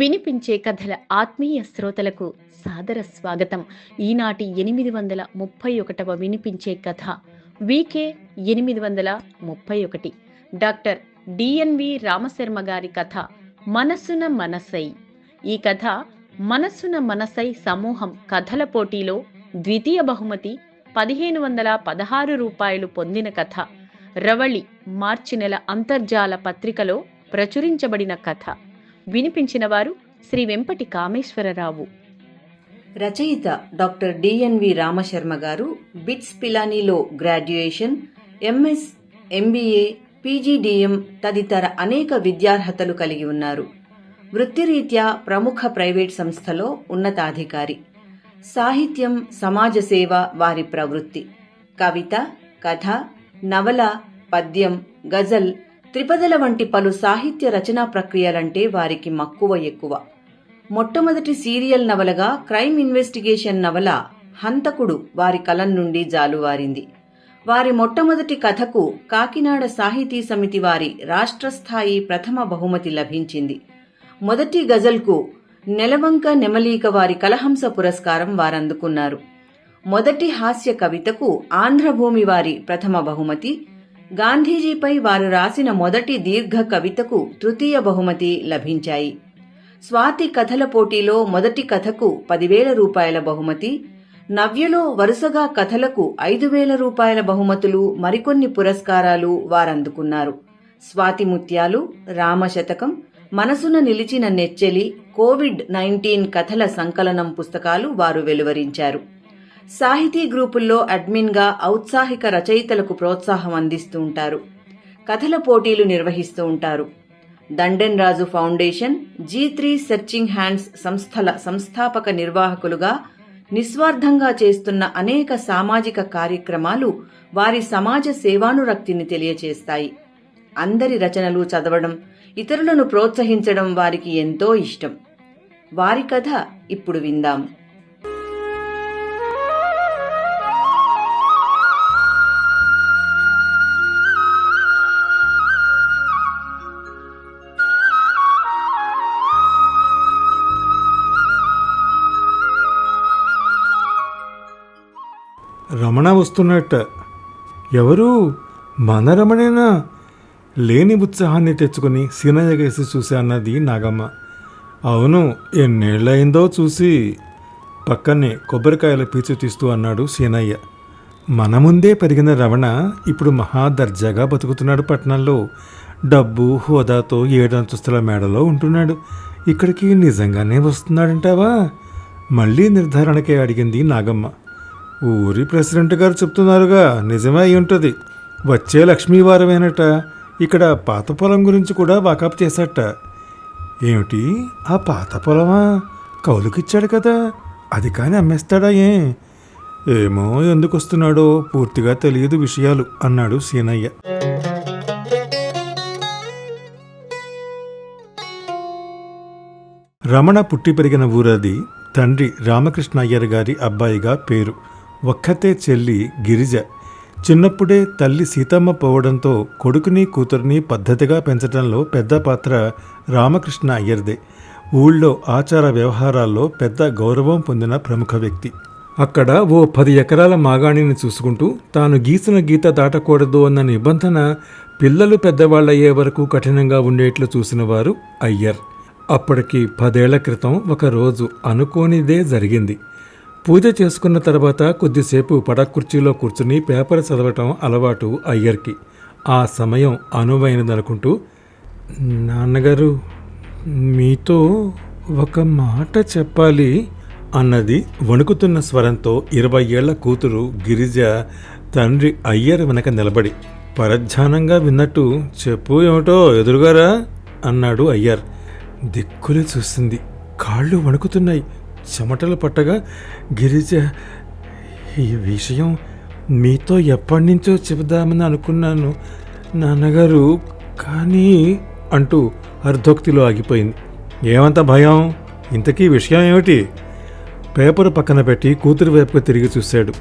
వినిపించే కథల ఆత్మీయ శ్రోతలకు సాదర స్వాగతం. ఈనాటి ఎనిమిది వందల ముప్పై ఒకటవ వినిపించే కథ. వికే ఎనిమిది వందల ముప్పై ఒకటి. డాక్టర్ డిఎన్వి రామశర్మ గారి కథ మనసున మనసై. ఈ కథ మనసున మనసై సమూహం కథల పోటీలో ద్వితీయ బహుమతి పదిహేను వందల పదహారు రూపాయలు పొందిన కథ. రవళి మార్చి నెల అంతర్జాల పత్రికలో ప్రచురించబడిన కథ. వినిపించిన వారు శ్రీ వెంపటి కామేశ్వరరావు. రచయిత doctor DNV Ramasharma garu BITS పిలానీలో graduation MS MBA PGDM తదితర అనేక విద్యార్హతలు కలిగి ఉన్నారు. వృత్తిరీత్యా ప్రముఖ ప్రైవేట్ సంస్థలో ఉన్నతాధికారి. సాహిత్యం సమాజ సేవ వారి ప్రవృత్తి. కవిత కథ నవల పద్యం గజల్ త్రిపదల వంటి పలు సాహిత్య రచనా ప్రక్రియలంటే వారికి మక్కువ ఎక్కువ. మొట్టమొదటి సీరియల్ నవలగా క్రైమ్ ఇన్వెస్టిగేషన్ నవల హంతకుడు వారి కలం నుండి జాలువారింది. వారి మొట్టమొదటి కథకు కాకినాడ సాహితీ సమితి వారి రాష్ట్రస్థాయి ప్రథమ బహుమతి లభించింది. మొదటి గజల్కు నెలవంక నెమలీక వారి కలహంస పురస్కారం వారందుకున్నారు. మొదటి హాస్య కవితకు ఆంధ్రభూమి వారి ప్రథమ బహుమతి గాంధీజీపై వారు రాసిన మొదటి దీర్ఘ కవితకు తృతీయ బహుమతి లభించాయి. స్వాతి కథల పోటీలో మొదటి కథకు పదివేల రూపాయల బహుమతి నవ్యలో వరుసగా కథలకు ఐదు వేల రూపాయల బహుమతులు మరికొన్ని పురస్కారాలు వారందుకున్నారు. స్వాతి ముత్యాలు రామశతకం మనసున నిలిచిన నెచ్చెలి కోవిడ్ నైన్టీన్ కథల సంకలనం పుస్తకాలు వారు వెలువరించారు. సాహితీ గ్రూపుల్లో అడ్మిన్గా ఔత్సాహిక రచయితలకు ప్రోత్సాహం అందిస్తూ ఉంటారు. కథల పోటీలు నిర్వహిస్తూ ఉంటారు. Danden Raju foundation G three searching hands సంస్థల సంస్థాపక నిర్వాహకులుగా నిస్వార్థంగా చేస్తున్న అనేక సామాజిక కార్యక్రమాలు వారి సమాజ సేవానురక్తిని తెలియచేస్తాయి. అందరి రచనలు చదవడం ఇతరులను ప్రోత్సహించడం వారికి ఎంతో ఇష్టం. వారి కథ ఇప్పుడు విందాం. రమణ వస్తున్నట్ట. ఎవరు? మన రమణేనా లేని ఉత్సాహాన్ని తెచ్చుకుని సీనయ్య కేసి చూసి అన్నది నాగమ్మ. అవును ఎన్నేళ్ళయిందో చూసి. పక్కనే కొబ్బరికాయల పీచు తీస్తూ అన్నాడు సీనయ్య. మన ముందే పెరిగిన రమణ ఇప్పుడు మహా దర్జాగా బతుకుతున్నాడు పట్టణంలో డబ్బు హోదాతో ఏడంతస్తుల మేడలో ఉంటున్నాడు. ఇక్కడికి నిజంగానే వస్తున్నాడంటావా? మళ్ళీ నిర్ధారణకే అడిగింది నాగమ్మ. ఊరి ప్రెసిడెంట్ గారు చెప్తున్నారుగా నిజమే అయి ఉంటుంది. వచ్చే లక్ష్మీవారమేనట ఇక్కడ పాత పొలం గురించి కూడా వాకప్ చేశాట. ఏమిటి? ఆ పాత పొలమా? కౌలుకిచ్చాడు కదా అది కానీ అమ్మేస్తాడా ఏ? ఏమో ఎందుకు వస్తున్నాడో పూర్తిగా తెలియదు విషయాలు అన్నాడు సీనయ్య. రమణ పుట్టి పెరిగిన ఊరది తండ్రి రామకృష్ణ అయ్యర్ గారి అబ్బాయిగా పేరు. ఒక్కతే చెల్లి గిరిజ. చిన్నప్పుడే తల్లి సీతమ్మ పోవడంతో కొడుకుని కూతురిని పద్ధతిగా పెంచడంలో పెద్ద పాత్ర రామకృష్ణ అయ్యర్దే. ఊళ్ళో ఆచార వ్యవహారాల్లో పెద్ద గౌరవం పొందిన ప్రముఖ వ్యక్తి. అక్కడ ఓ పది ఎకరాల మాగాణిని చూసుకుంటూ తాను గీసిన గీత దాటకూడదు అన్న నిబంధన పిల్లలు పెద్దవాళ్ళయ్యే వరకు కఠినంగా ఉండేట్లు చూసిన వారు అయ్యర్. అప్పటికి పదేళ్ళ క్రితం ఒక రోజు అనుకోనిదే జరిగింది. పూజ చేసుకున్న తర్వాత కొద్దిసేపు పడకుర్చీలో కూర్చుని పేపర్ చదవటం అలవాటు అయ్యర్కి. ఆ సమయం అనువైనదనుకుంటూ నాన్నగారు మీతో ఒక మాట చెప్పాలి అన్నది వణుకుతున్న స్వరంతో ఇరవై ఏళ్ళ కూతురు గిరిజ తండ్రి అయ్యర్ వెనక నిలబడి పరధ్యానంగా విన్నట్టు చెప్పు ఏమిటో ఎదురుగారా? అన్నాడు అయ్యర్. దిక్కులు చూస్తుంది కాళ్ళు వణుకుతున్నాయి. చెమటలు పట్టగా గిరిజ ఈ విషయం మీతో ఎప్పటి నుంచో చెబుదామని అనుకున్నాను నాన్నగారు. కానీ అంటూ అర్ధోక్తిలో ఆగిపోయింది. ఏమంత భయం? ఇంతకీ విషయం ఏమిటి? పేపర్ పక్కన పెట్టి కూతురు వైపుకు తిరిగి చూశాడు.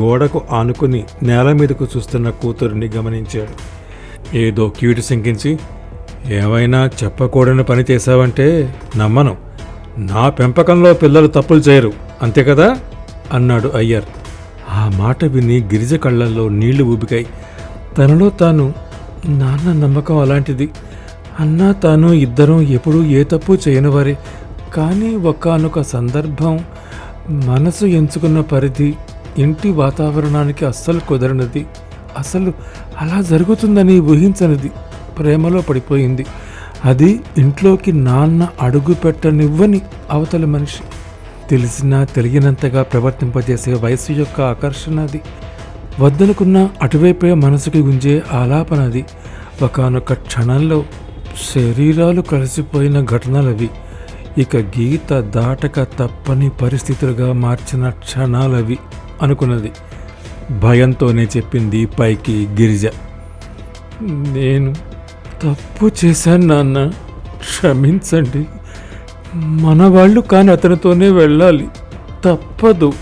గోడకు ఆనుకుని నేల మీదకు చూస్తున్న కూతురిని గమనించాడు. ఏదో క్యూటి శంకించి ఏమైనా చెప్పకూడని పని చేశావంటే నమ్మను. నా పెంపకంలో పిల్లలు తప్పులు చేయరు. అంతే కదా? అన్నాడు అయ్యర్. ఆ మాట విని గిరిజ కళ్ళల్లో నీళ్ళు ఊబికాయి. తనలో తాను నాన్న నమ్మకం అలాంటిది. అన్నా తాను ఇద్దరం ఎప్పుడూ ఏ తప్పు చేయనివారే. కానీ ఒకానొక సందర్భం మనసు ఎంచుకున్న పరిధి ఇంటి వాతావరణానికి అస్సలు కుదరనిది. అసలు అలా జరుగుతుందని ఊహించనిది. ప్రేమలో పడిపోయింది. అది ఇంట్లోకి నాన్న అడుగు పెట్టనివ్వని అవతల మనిషి. తెలిసినా తెలియనంతగా ప్రవర్తింపజేసే వయసు యొక్క ఆకర్షణ అది. వద్దనుకున్న అటువైపే మనసుకి గుంజే ఆలాపన అది. ఒకనొక క్షణంలో శరీరాలు కలిసిపోయిన ఘటనలవి. ఇక గీత దాటక తప్పని పరిస్థితులుగా మార్చిన క్షణాలవి అనుకున్నది. భయంతోనే చెప్పింది పైకి గిరిజ. నేను తప్పు చేశాను నాన్న. క్షమించండి. మన వాళ్ళు కాని అతనితోనే వెళ్ళాలి. తప్పదు.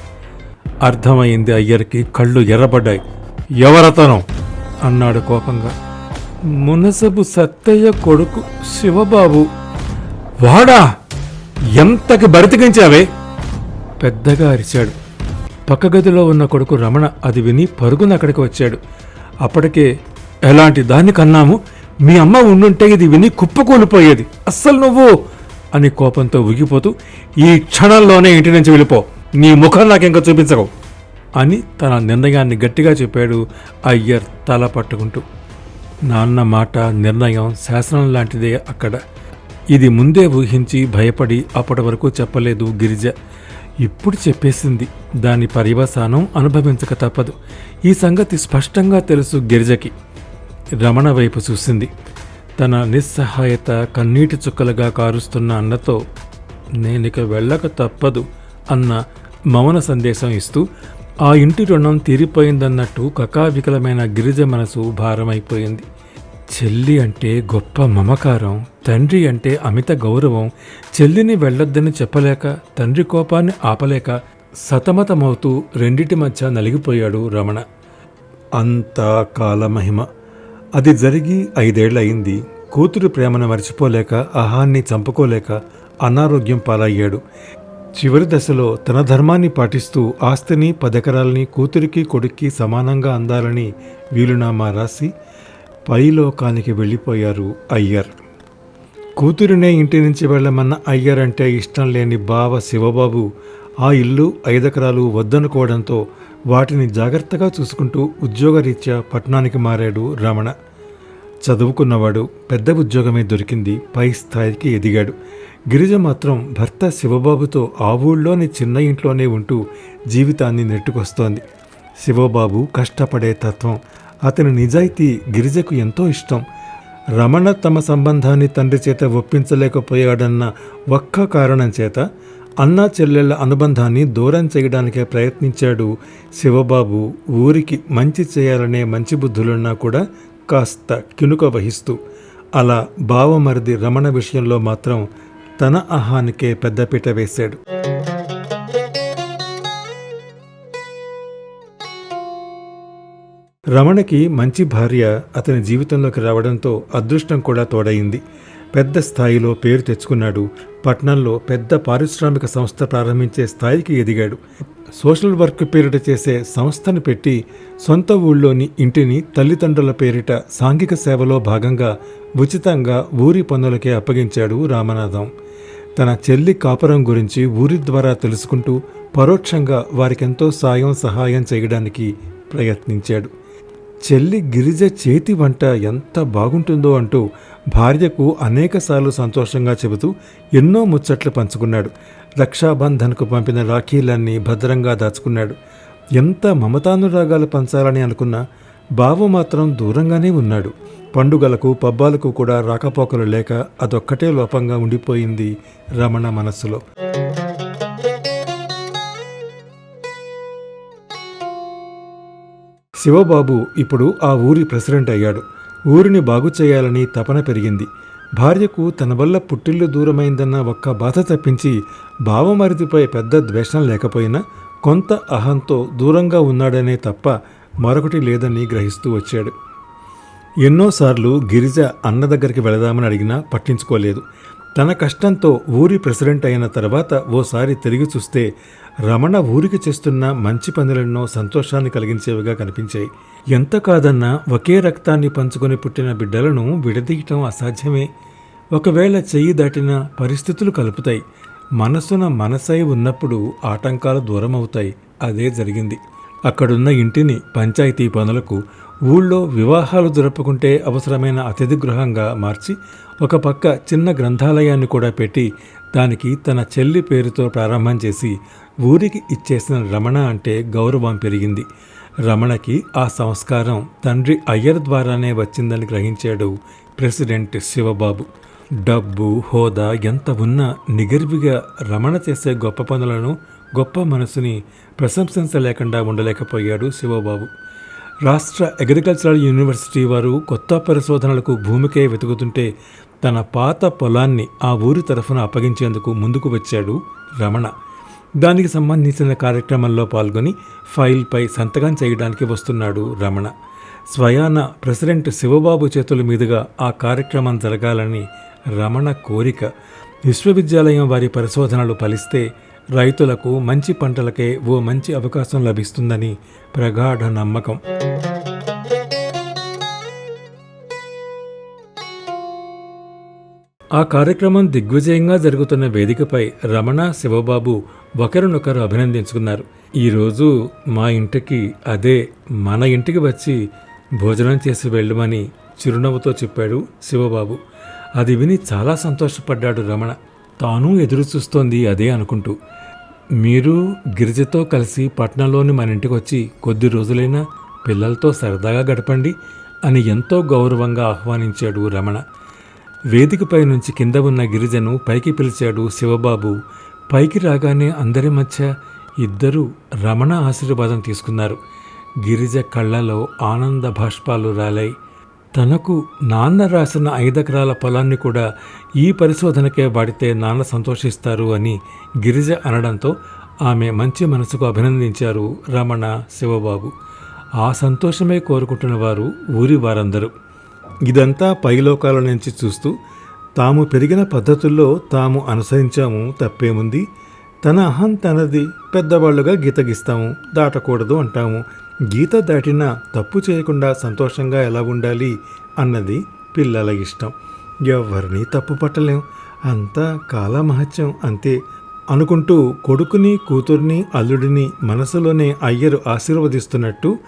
అర్థమైంది అయ్యర్కి కళ్ళు ఎర్రబడ్డాయి. ఎవరతను? అన్నాడు కోపంగా. మునసబు సత్తయ్య కొడుకు శివబాబు. వాడా? ఎంతకి బరితికించావే పెద్దగా అరిచాడు. పక్క గదిలో ఉన్న కొడుకు రమణ అది విని పరుగున అక్కడికి వచ్చాడు. అప్పటికే ఎలాంటి దాన్ని కన్నాము? మీ అమ్మ ఉండుంటే ఇది విని కుప్పకూలిపోయేది. అస్సలు నువ్వు అని కోపంతో ఉగిపోతూ ఈ క్షణంలోనే ఇంటి నుంచి వెళ్ళిపో. నీ ముఖం ఇంకా చూపించవు అని తన నిర్ణయాన్ని గట్టిగా చెప్పాడు అయ్యర్ తల పట్టుకుంటూ. నాన్న మాట నిర్ణయం శాసనం లాంటిదే అక్కడ. ఇది ముందే ఊహించి భయపడి అప్పటి వరకు చెప్పలేదు గిరిజ. ఇప్పుడు చెప్పేసింది. దాని పర్యవసానం అనుభవించక తప్పదు. ఈ సంగతి స్పష్టంగా తెలుసు గిరిజకి. రమణ వైపు చూసింది. తన నిస్సహాయత కన్నీటి చుక్కలుగా కారుస్తున్న అన్నతో నేనిక వెళ్ళక తప్పదు అన్న మౌన సందేశం ఇస్తూ ఆ ఇంటి రుణం తీరిపోయిందన్నట్టు కకావికలమైన గిరిజ మనసు భారమైపోయింది. చెల్లి అంటే గొప్ప మమకారం తండ్రి అంటే అమిత గౌరవం చెల్లిని వెళ్ళొద్దని చెప్పలేక తండ్రి కోపాన్ని ఆపలేక సతమతమవుతూ రెండిటి మధ్య నలిగిపోయాడు రమణ. అంతా కాలమహిమ. అది జరిగి ఐదేళ్ళయింది కూతురు ప్రేమను మర్చిపోలేక అహాన్ని చంపుకోలేక అనారోగ్యం పాలయ్యాడు. చివరి దశలో తన ధర్మాన్ని పాటిస్తూ ఆస్తిని పదెకరాల్ని కూతురికి కొడుక్కి సమానంగా అందాలని వీలునామా రాసి పైలోకానికి వెళ్ళిపోయారు అయ్యర్. కూతురినే ఇంటి నుంచి వెళ్ళమన్న అయ్యర్ అంటే ఇష్టం లేని బావ శివబాబు ఆ ఇల్లు ఐదెకరాలు వద్దనుకోవడంతో వాటిని జాగ్రత్తగా చూసుకుంటూ ఉద్యోగరీత్యా పట్టణానికి మారాడు రమణ. చదువుకున్నవాడు పెద్ద ఉద్యోగమే దొరికింది పై స్థాయికి ఎదిగాడు. గిరిజ మాత్రం భర్త శివబాబుతో ఆ ఊళ్ళోని చిన్న ఇంట్లోనే ఉంటూ జీవితాన్ని నెట్టుకొస్తోంది. శివబాబు కష్టపడే తత్వం అతని నిజాయితీ గిరిజకు ఎంతో ఇష్టం. రమణ తమ సంబంధాన్ని తండ్రి చేత ఒప్పించలేకపోయాడన్న ఒక్క కారణం చేత అన్నా చెల్లెళ్ళ అనుబంధాన్ని దూరం చేయడానికే ప్రయత్నించాడు శివబాబు. ఊరికి మంచి చేయాలనే మంచి బుద్ధులున్నా కూడా కాస్త కినుక వహిస్తూ అలా బావమరిది రమణ విషయంలో మాత్రం తన అహానికే పెద్దపీట వేశాడు. రమణకి మంచి భార్య అతని జీవితంలోకి రావడంతో అదృష్టం కూడా తోడయింది. పెద్ద స్థాయిలో పేరు తెచ్చుకున్నాడు. పట్నంలో పెద్ద పారిశ్రామిక సంస్థ ప్రారంభించే స్థాయికి ఎదిగాడు. సోషల్ వర్క్ పేరిట చేసే సంస్థను పెట్టి సొంత ఊళ్ళోని ఇంటిని తల్లిదండ్రుల పేరిట సాంఘిక సేవలో భాగంగా ఉచితంగా ఊరి పనులకే అప్పగించాడు రామనాథం. తన చెల్లి కాపురం గురించి ఊరి ద్వారా తెలుసుకుంటూ పరోక్షంగా వారికెంతో సాయం సహాయం చేయడానికి ప్రయత్నించాడు. చెల్లి గిరిజ చేతి వంట ఎంత బాగుంటుందో అంటూ భార్యకు అనేకసార్లు సంతోషంగా చెబుతూ ఎన్నో ముచ్చట్లు పంచుకున్నాడు. రక్షాబంధన్కు పంపిన రాఖీలన్నీ భద్రంగా దాచుకున్నాడు. ఎంత మమతానురాగాలు పంచాలని అనుకున్నా బావ మాత్రం దూరంగానే ఉన్నాడు. పండుగలకు పబ్బాలకు కూడా రాకపోకలు లేక అదొక్కటే లోపంగా ఉండిపోయింది రమణ మనస్సులో. శివబాబు ఇప్పుడు ఆ ఊరి ప్రెసిడెంట్ అయ్యాడు. ఊరిని బాగు చేయాలని తపన పెరిగింది. భార్యకు తన వల్ల పుట్టిల్లు దూరమైందన్న ఒక్క బాధ తప్పించి బావమరిదిపై పెద్ద ద్వేషం లేకపోయినా కొంత అహంతో దూరంగా ఉన్నాడనే తప్ప మరొకటి లేదని గ్రహిస్తూ వచ్చాడు. ఎన్నోసార్లు గిరిజ అన్న దగ్గరికి వెళదామని అడిగినా పట్టించుకోలేదు. తన కష్టంతో ఊరి ప్రెసిడెంట్ అయిన తర్వాత ఓసారి తిరిగి చూస్తే రమణ ఊరికి చేస్తున్న మంచి పనులెన్నో సంతోషాన్ని కలిగించేవిగా కనిపించాయి. ఎంత కాదన్నా ఒకే రక్తాన్ని పంచుకొని పుట్టిన బిడ్డలను విడదీయటం అసాధ్యమే. ఒకవేళ చెయ్యి దాటిన పరిస్థితులు కలుపుతాయి. మనసున మనసై ఉన్నప్పుడు ఆటంకాలు దూరం అవుతాయి అదే జరిగింది. అక్కడున్న ఇంటిని పంచాయతీ పనులకు ఊళ్ళో వివాహాలు జరుపుకుంటే అవసరమైన అతిథి గృహంగా మార్చి ఒక పక్క చిన్న గ్రంథాలయాన్ని కూడా పెట్టి దానికి తన చెల్లి పేరుతో ప్రారంభం చేసి ఊరికి ఇచ్చేసిన రమణ అంటే గౌరవం పెరిగింది. రమణకి ఆ సంస్కారం తండ్రి అయ్యర్ ద్వారానే వచ్చిందని గ్రహించాడు ప్రెసిడెంట్ శివబాబు. డబ్బు హోదా ఎంత ఉన్నా నిగర్విగా రమణ చేసే గొప్ప పనులను గొప్ప మనసుని ప్రశంసించలేకుండా ఉండలేకపోయాడు శివబాబు. రాష్ట్ర అగ్రికల్చరల్ యూనివర్సిటీ వారు కొత్త పరిశోధనలకు భూమికే వెతుకుతుంటే తన పాత పొలాన్ని ఆ ఊరి తరఫున అప్పగించేందుకు ముందుకు వచ్చాడు రమణ. దానికి సంబంధించిన కార్యక్రమంలో పాల్గొని ఫైల్పై సంతకం చేయడానికి వస్తున్నాడు రమణ. స్వయాన ప్రెసిడెంట్ శివబాబు చేతుల మీదుగా ఆ కార్యక్రమం జరగాలని రమణ కోరిక. విశ్వవిద్యాలయం వారి పరిశోధనలు ఫలిస్తే రైతులకు మంచి పంటలకే ఓ మంచి అవకాశం లభిస్తుందని ప్రగాఢ నమ్మకం. ఆ కార్యక్రమం దిగ్విజయంగా జరుగుతున్న వేదికపై రమణ శివబాబు ఒకరినొకరు అభినందించుకున్నారు. ఈరోజు మా ఇంటికి అదే మన ఇంటికి వచ్చి భోజనం చేసి వెళ్ళమని చిరునవ్వుతో చెప్పాడు శివబాబు. అది విని చాలా సంతోషపడ్డాడు రమణ. తాను ఎదురు చూస్తోంది అదే అనుకుంటూ. మీరు గిరిజతో కలిసి పట్నంలోని మన ఇంటికి వచ్చి కొద్ది రోజులైనా పిల్లలతో సరదాగా గడపండి అని ఎంతో గౌరవంగా ఆహ్వానించాడు రమణ. వేదికపై నుంచి కింద ఉన్న గిరిజను పైకి పిలిచాడు శివబాబు. పైకి రాగానే అందరి మధ్య ఇద్దరూ రమణ ఆశీర్వాదం తీసుకున్నారు. గిరిజ కళ్ళలో ఆనంద భాష్పాలు రాలాయి. తనకు నాన్న రాసిన ఐదెకరాల పొలాన్ని కూడా ఈ పరిశోధనకే వాడితే నాన్న సంతోషిస్తారు అని గిరిజ అనడంతో ఆమె మంచి మనసుకు అభినందించారు రమణ శివబాబు. ఆ సంతోషమే కోరుకుంటున్న వారు ఊరి వారందరూ. ఇదంతా పైలోకాల నుంచి చూస్తూ తాము పెరిగిన పద్ధతుల్లో తాము అనుసరించాము తప్పేముంది? తన అహం తనది పెద్దవాళ్ళుగా గీత గీస్తాము దాటకూడదు అంటాము. గీత దాటినా తప్పు చేయకుండా సంతోషంగా ఎలా ఉండాలి అన్నది పిల్లల ఇష్టం. ఎవరిని తప్పు పట్టలేం. అంతా కాలమహత్యం అంతే. అనుకుంటూ కొడుకుని కూతుర్ని అల్లుడిని మనసులోనే అయ్యరు ఆశీర్వదిస్తున్నట్టు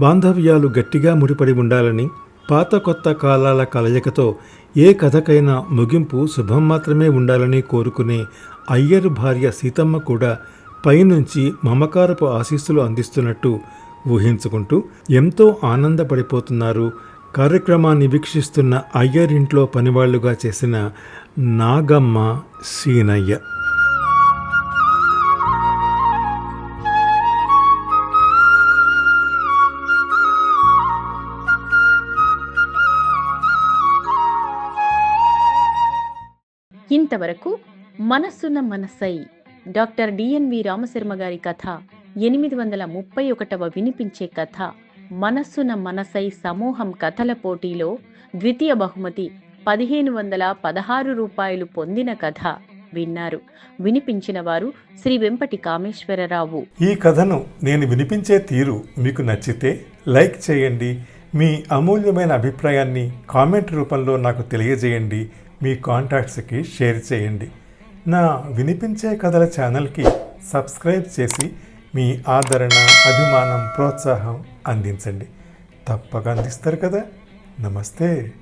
బాంధవ్యాలు గట్టిగా ముడిపడి ఉండాలని పాత కొత్త కాలాల కలయికతో ఏ కథకైనా ముగింపు శుభం మాత్రమే ఉండాలని కోరుకునే అయ్యరు భార్య సీతమ్మ కూడా పైనుంచి మమకారపు ఆశీస్సులు అందిస్తున్నట్టు ఊహించుకుంటూ ఎంతో ఆనందపడిపోతున్నారు. కార్యక్రమాన్ని వీక్షిస్తున్న అయ్యరింట్లో పనివాళ్ళుగా చేసిన నాగమ్మ సీనయ్య. ఇంతవరకు మనస్సున్న మనసై డాక్టర్ డిఎన్వి రామశర్మ గారి కథ ఎనిమిది వందల ముప్పై ఒకటవ వినిపించే కథ మనస్సున మనసై సమూహం కథల పోటీలో ద్వితీయ బహుమతి పదిహేను వందల పదహారు రూపాయలు పొందిన కథ విన్నారు. వినిపించిన వారు శ్రీ వెంపటి కామేశ్వరరావు ఈ కథను నేను వినిపించే తీరు మీకు నచ్చితే లైక్ చేయండి. మీ అమూల్యమైన అభిప్రాయాన్ని కామెంట్ రూపంలో నాకు తెలియజేయండి. మీ కాంటాక్ట్స్కి షేర్ చేయండి. నా వినిపించే కథల ఛానల్కి సబ్స్క్రైబ్ చేసి మీ ఆదరణ అభిమానం ప్రోత్సాహం అందించండి. తప్పక అందిస్తారు కదా. నమస్తే.